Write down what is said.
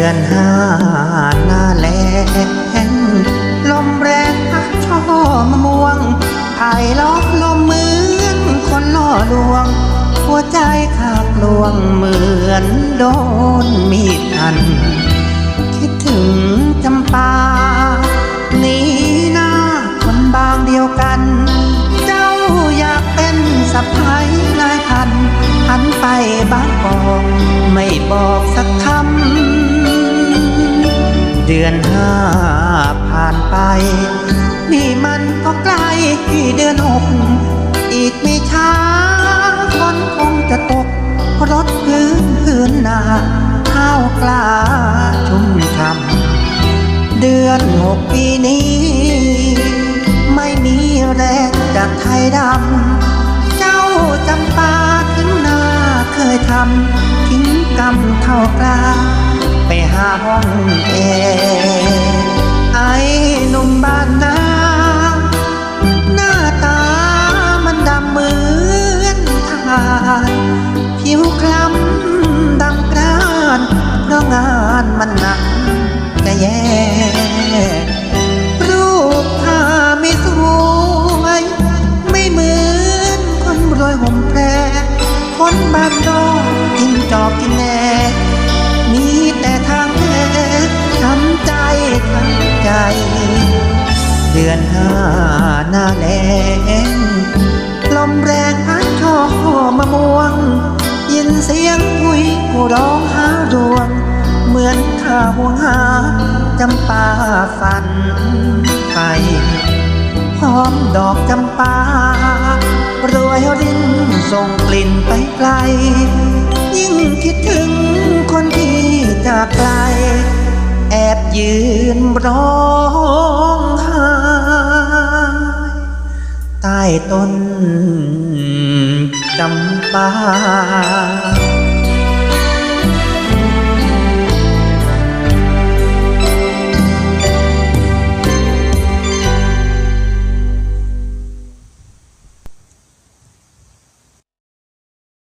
ดือนห้าหน้าแลงลมแรงพัดช่อมะม่วงไผ่ล้อมลมเหมือนคนล่อลวง หัวใจขาดลวงเหมือนโดนมีดอัน คิดถึงจำปาหนีหน้าคนบางเดียวกัน เจ้าอยากเป็นสะพ้ายนายพันหันไปบ้านบอกไม่บอกสักคำ เดือนห้าผ่านไป นี่มันก็ใกล้เดือนหกอีกไม่ช้าฝนคงจะตก รถพื้นพื้นนาข้าวกล้าชุ่มช่ำเดือนหกปีนี้ ไม่มีแรงจากไทยดำ เจ้าจำปาทิ้งนาเคยทำทิ้งกรรมเท่ากลาาห้องแอร์ไอ้หนุ่มบ้านนาหน้าตามันดำเหมือนทานผิวคล้ำดำกรานเพราะงานมันหนักจะแย่รูปผ้าไม่สวยไม่เหมือนคนรวยห่มแพรคนบ้านนอกกินจอกกินแหน ดือนห้าหน้าแล้งลมแรงพัดช่อมะม่วง ยินเสียงคุยผู้ร้องหาดวง เหมือนข้าห่วงหาจำปาฝันไปหอมดอกจำปารวยรินส่งกลิ่นไปไกล ยิ่งคิดถึงคนที่จากไกล แอบยืนร้อง ต้นจำปา